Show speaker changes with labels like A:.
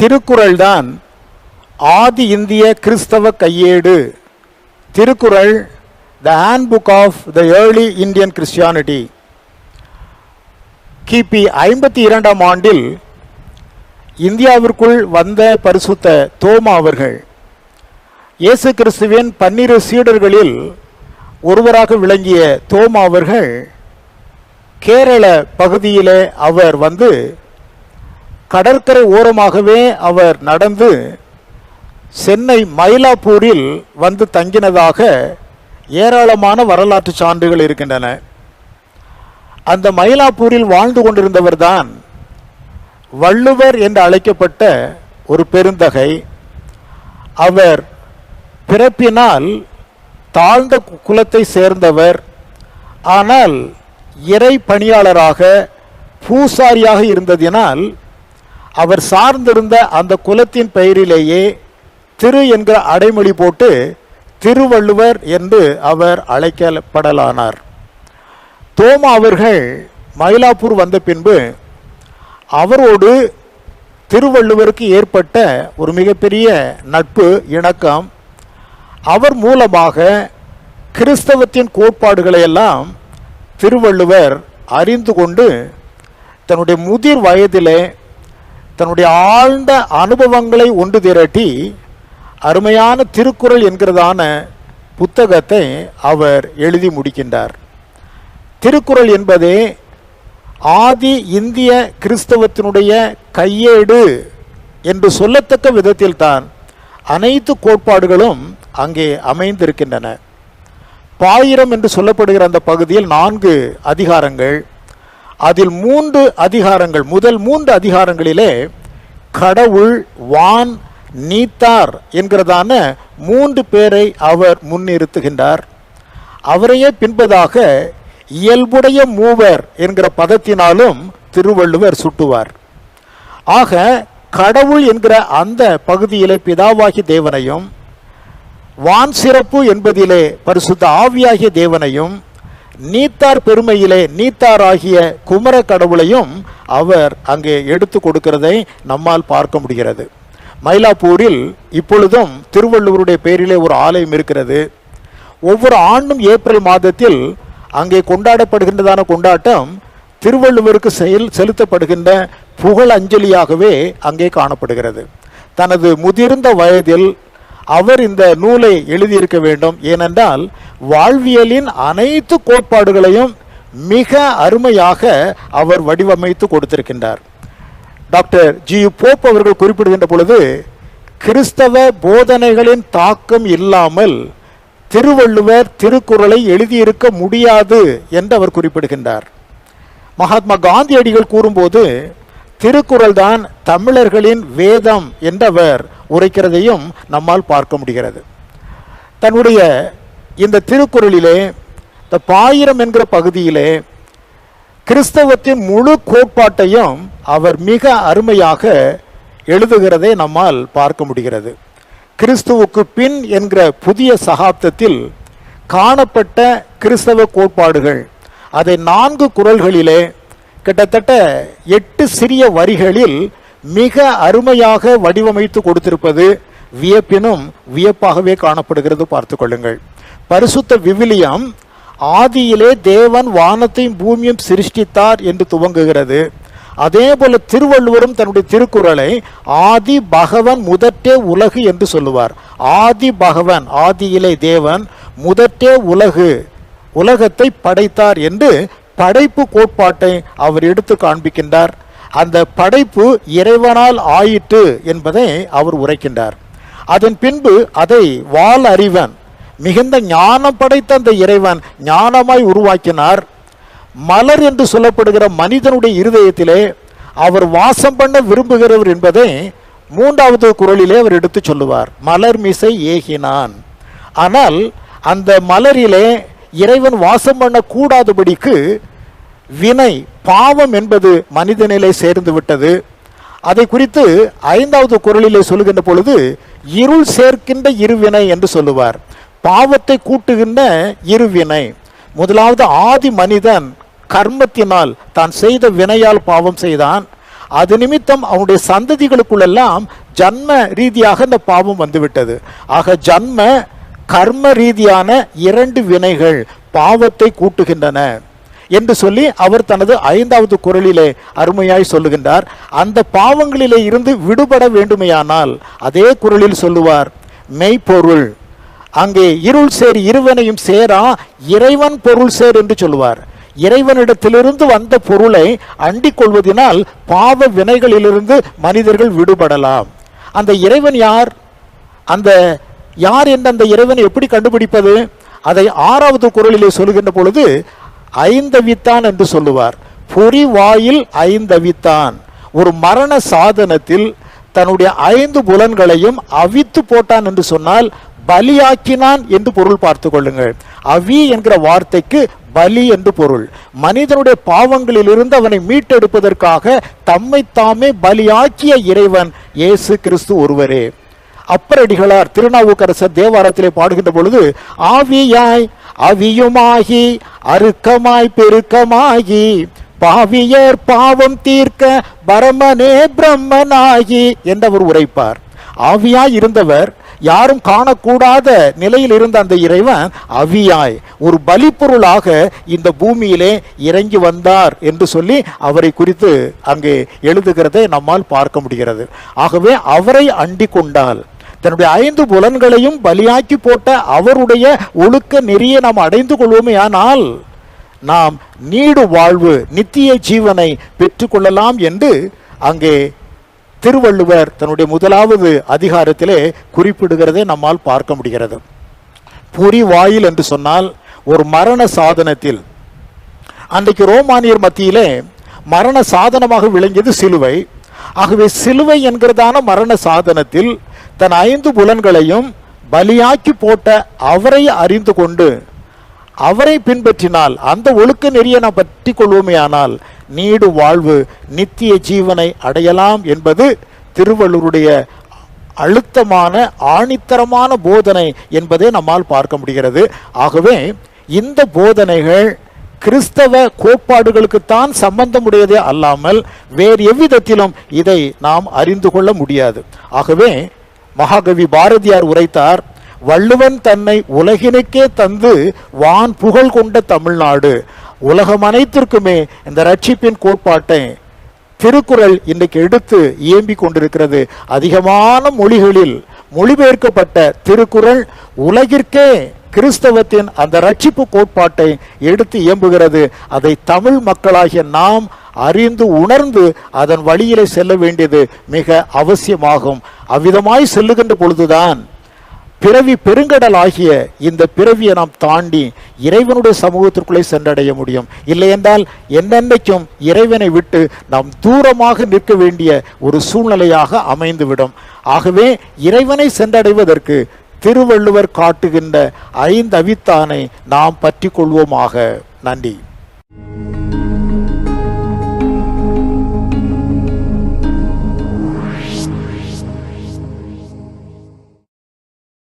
A: திருக்குறள் தான் ஆதி இந்திய கிறிஸ்தவ கையேடு. Thirukkural the handbook of the early Indian Christianity கிபி ஐம்பத்தி இரண்டாம் ஆண்டில் இந்தியாவிற்குள் வந்த பரிசுத்த தோமா அவர்கள் இயேசு கிறிஸ்துவின் பன்னிரு சீடர்களில் ஒருவராக விளங்கிய தோமா அவர்கள் கேரள பகுதியிலே அவர் வந்து கடற்கரை ஓரமாகவே அவர் நடந்து சென்னை மயிலாப்பூரில் வந்து தங்கினதாக ஏராளமான வரலாற்று சான்றுகள் இருக்கின்றன. அந்த மயிலாப்பூரில் வாழ்ந்து கொண்டிருந்தவர்தான் வள்ளுவர் என்று அழைக்கப்பட்ட ஒரு பெருந்தகை. அவர் பிறப்பினால் தாழ்ந்த குலத்தை சேர்ந்தவர். ஆனால் இறை பணியாளராக பூசாரியாக இருந்ததினால் அவர் சார்ந்திருந்த அந்த குலத்தின் பெயரிலேயே திரு என்கிற அடைமொழி போட்டு திருவள்ளுவர் என்று அவர் அழைக்கப்படலானார். தோமா அவர்கள் மயிலாப்பூர் வந்த பின்பு அவரோடு திருவள்ளுவருக்கு ஏற்பட்ட ஒரு மிகப்பெரிய நட்பு இணக்கம் அவர் மூலமாக கிறிஸ்தவத்தின் கோட்பாடுகளை எல்லாம் திருவள்ளுவர் அறிந்து கொண்டு தன்னுடைய முதிர் வயதிலே தன்னுடைய ஆழ்ந்த அனுபவங்களை ஒன்று திரட்டி அருமையான திருக்குறள் என்கிறதான புத்தகத்தை அவர் எழுதி முடிக்கின்றார். திருக்குறள் என்பதே ஆதி இந்திய கிறிஸ்தவத்தினுடைய கையேடு என்று சொல்லத்தக்க விதத்தில்தான் அனைத்து கோட்பாடுகளும் அங்கே அமைந்திருக்கின்றன. பாயிரம் என்று சொல்லப்படுகிற அந்த பகுதியில் நான்கு அதிகாரங்கள் அதில் மூன்று அதிகாரங்கள் முதல் மூன்று அதிகாரங்களிலே கடவுள் வான் நீத்தார் என்கிறதான மூன்று பேரை அவர் முன்னிறுத்துகின்றார். அவரையே பின்பதாக இயல்புடைய மூவர் என்கிற பதத்தினாலும் திருவள்ளுவர் சுட்டுவார். ஆக கடவுள் என்கிற அந்த பகுதியிலே பிதாவாகி தேவனையும் வான் சிறப்பு என்பதிலே பரிசுத்த ஆவியாகிய தேவனையும் நீத்தார் பெருமையிலே நீத்தாராகிய குமர கடவுளையும் அவர் அங்கே எடுத்து கொடுக்கிறதை நம்மால் பார்க்க முடிகிறது. மயிலாப்பூரில் இப்பொழுதும் திருவள்ளுவருடைய பேரிலே ஒரு ஆலயம் இருக்கிறது. ஒவ்வொரு ஆண்டும் ஏப்ரல் மாதத்தில் அங்கே கொண்டாடப்படுகின்றதான கொண்டாட்டம் திருவள்ளுவருக்கு செயல் செலுத்தப்படுகின்ற புகழ் அஞ்சலியாகவே அங்கே காணப்படுகிறது. தனது முதிர்ந்த வயதில் அவர் இந்த நூலை எழுதியிருக்க வேண்டும். ஏனென்றால் வாழ்வியலின் அனைத்து கோட்பாடுகளையும் மிக அருமையாக அவர் வடிவமைத்து கொடுத்திருக்கின்றார். டாக்டர் ஜி போப் அவர்கள் குறிப்பிடுகின்ற பொழுது கிறிஸ்தவ போதனைகளின் தாக்கம் இல்லாமல் திருவள்ளுவர் திருக்குறளை எழுதியிருக்க முடியாது என்று அவர் குறிப்பிடுகின்றார். மகாத்மா காந்தியடிகள் கூறும்போது திருக்குறள் தான் தமிழர்களின் வேதம் என்றவர் உரைக்கிறதையும் நம்மால் பார்க்க முடிகிறது. தன்னுடைய இந்த திருக்குறளிலே இந்த பாயிரம் என்கிற பகுதியிலே கிறிஸ்தவத்தின் முழு கோட்பாட்டையும் அவர் மிக அருமையாக எழுதுகிறதை நம்மால் பார்க்க முடிகிறது. கிறிஸ்துவுக்கு பின் என்கிற புதிய சகாப்தத்தில் காணப்பட்ட கிறிஸ்தவ கோட்பாடுகள் அதை நான்கு குரல்களிலே கிட்டத்தட்ட எட்டு சிறிய வரிகளில் மிக அருமையாக வடிவமைத்து கொடுத்திருப்பது வியப்பினும் வியப்பாகவே காணப்படுகிறது பார்த்து கொள்ளுங்கள். பரிசுத்த விவிலியம் ஆதியிலே தேவன் வானத்தையும் பூமியும் சிருஷ்டித்தார் என்று துவங்குகிறது. அதே போல திருவள்ளுவரும் தன்னுடைய திருக்குறளை ஆதி பகவன் முதற்றே உலகு என்று சொல்லுவார். ஆதி பகவன் ஆதியிலே தேவன் முதற்றே உலகு உலகத்தை படைத்தார் என்று படைப்பு கோட்பாட்டை அவர் எடுத்து காண்பிக்கின்றார். அந்த படைப்பு இறைவனால் ஆயிற்று என்பதை அவர் உரைக்கின்றார். அதன் பின்பு அதை வால் அறிவன் மிகுந்த ஞானம் படைத்த அந்த இறைவன் ஞானமாய் உருவாக்கினார். மலர் என்று சொல்லப்படுகிற மனிதனுடைய இருதயத்திலே அவர் வாசம் பண்ண விரும்புகிறவர் என்பதை மூன்றாவது குரலிலே அவர் எடுத்து சொல்லுவார். மலர் மிசை ஏகினான். ஆனால் அந்த மலரிலே இறைவன் வாசம் பண்ணக்கூடாதபடிக்கு வினை பாவம் என்பது மனிதனிலே சேர்ந்து விட்டது. அதை குறித்து ஐந்தாவது குரலிலே சொல்லுகின்ற பொழுது இருள் சேர்க்கின்ற இருவினை என்று சொல்லுவார். பாவத்தை கூட்டுகின்ற இருவினை. முதலாவது ஆதி மனிதன் கர்மத்தினால் தான் செய்த வினையால் பாவம் செய்தான். அது நிமித்தம் அவனுடைய சந்ததிகளுக்குள்ளெல்லாம் ஜன்ம ரீதியாக இந்த பாவம் வந்துவிட்டது. ஆக ஜன்ம கர்ம ரீதியான இரண்டு வினைகள் பாவத்தை கூட்டுகின்றன. என்று சொல்லி அவர் தனது ஐந்தாவது குரலிலே அருமையாய் சொல்லுகின்றார் அந்த பாவங்களிலே இருந்து விடுபட வேண்டுமையானால் அதே குரலில் சொல்லுவார் மெய்ப்பொருள் அங்கே இருள் சேர் இருவனையும் சேரா இறைவன் பொருள் சேர் என்று சொல்லுவார். இறைவனிடத்திலிருந்து வந்த பொருளை அண்டிக் கொள்வதினால் பாவ வினைகளிலிருந்து மனிதர்கள் விடுபடலாம். அந்த இறைவன் யார்? அந்த யார் என்ற அந்த இறைவனை எப்படி கண்டுபிடிப்பது? அதை ஆறாவது குரலிலே சொல்லுகின்ற பொழுது ஐந்தவித்தான் என்று சொல்லுவார். பொறி வாயில் ஐந்தவித்தான். ஒரு மரண சாதனத்தில் தன்னுடைய ஐந்து புலன்களையும் அவித்து போட்டான் என்று சொன்னால் பலியாக்கினான் என்று பொருள் பார்த்து கொள்ளுங்கள். அவி என்கிற வார்த்தைக்கு பலி என்று பொருள். மனிதனுடைய பாவங்களிலிருந்து அவனை மீட்டெடுப்பதற்காக தம்மை தாமே பலியாக்கிய இறைவன் இயேசு கிறிஸ்து ஒருவரே. அப்பரடிகளார் திருநாவுக்கரசர் தேவாரத்திலே பாடுகின்ற பொழுது ஆவியாய் அவியுமாகி அருக்கமாய் பெருக்கமாகி பாவியர் பாவம் தீர்க்க பரமனே பிரம்மனாகி என்றவர் உரைப்பார். ஆவியாய் இருந்தவர் யாரும் காணக்கூடாத நிலையில் இருந்த அந்த இறைவன் அவியாய் ஒரு பலிப்பொருளாக இந்த பூமியிலே இறங்கி வந்தார் என்று சொல்லி அவரை குறித்து அங்கே எழுதுகிறதை நம்மால் பார்க்க முடிகிறது. ஆகவே அவரை அண்டிக் கொண்டால் தன்னுடைய ஐந்து புலன்களையும் பலியாக்கி போட்ட அவருடைய ஒழுக்க நெறியை நாம் அடைந்து கொள்வோமே ஆனால் நாம் நீடு வாழ்வு நித்திய ஜீவனை பெற்றுக்கொள்ளலாம் என்று அங்கே திருவள்ளுவர் தன்னுடைய முதலாவது அதிகாரத்திலே குறிப்பிடுகிறதை நம்மால் பார்க்க முடிகிறது. புரி வாயில் என்று சொன்னால் ஒரு மரண சாதனத்தில் அன்றைக்கு ரோமானியர் மத்தியிலே மரண சாதனமாக விளங்கியது சிலுவை. ஆகவே சிலுவை என்கிறதான மரண சாதனத்தில் தன் ஐந்து புலன்களையும் பலியாக்கி போட்ட அவரை அறிந்து கொண்டு அவரை பின்பற்றினால் அந்த ஒழுக்க நெறியை நாம் பற்றி கொள்வோமேயானால் நீடு வாழ்வு நித்திய ஜீவனை அடையலாம் என்பது திருவள்ளூருடைய அழுத்தமான ஆணித்தரமான போதனை என்பதை நம்மால் பார்க்க முடிகிறது. ஆகவே இந்த போதனைகள் கிறிஸ்தவ கோட்பாடுகளுக்குத்தான் சம்பந்தமுடையதே அல்லாமல் வேறு எவ்விதத்திலும் இதை நாம் அறிந்து கொள்ள முடியாது. ஆகவே மகாகவி பாரதியார் உரைத்தார் வள்ளுவன் தன்னை உலகினுக்கே தந்து வான் புகழ் கொண்ட தமிழ்நாடு. உலகம் அனைத்திற்குமே இந்த ரட்சிப்பின் கோட்பாட்டை திருக்குறள் இன்றைக்கு எடுத்து இயம்பிக் கொண்டிருக்கிறது. அதிகமான மொழிகளில் மொழிபெயர்க்கப்பட்ட திருக்குறள் உலகிற்கே கிறிஸ்தவத்தின் அந்த ரட்சிப்பு கோட்பாட்டை எடுத்து இயம்புகிறது. அதை தமிழ் மக்களாகிய நாம் அறிந்து உணர்ந்து அதன் வழியிலே செல்ல வேண்டியது மிக அவசியமாகும். அவ்விதமாய் செல்லுகின்ற பொழுதுதான் பிறவி பெருங்கடல் ஆகிய இந்த பிறவியை நாம் தாண்டி இறைவனுடைய சமூகத்திற்குள்ளே சென்றடைய முடியும். இல்லையென்றால் என்னென்னைக்கும் இறைவனை விட்டு நாம் தூரமாக நிற்க வேண்டிய ஒரு சூழ்நிலையாக அமைந்துவிடும். ஆகவே இறைவனை சென்றடைவதற்கு திருவள்ளுவர் காட்டுகின்ற ஐந்து அவித்தானை நாம் பற்றி கொள்வோமாக. நன்றி.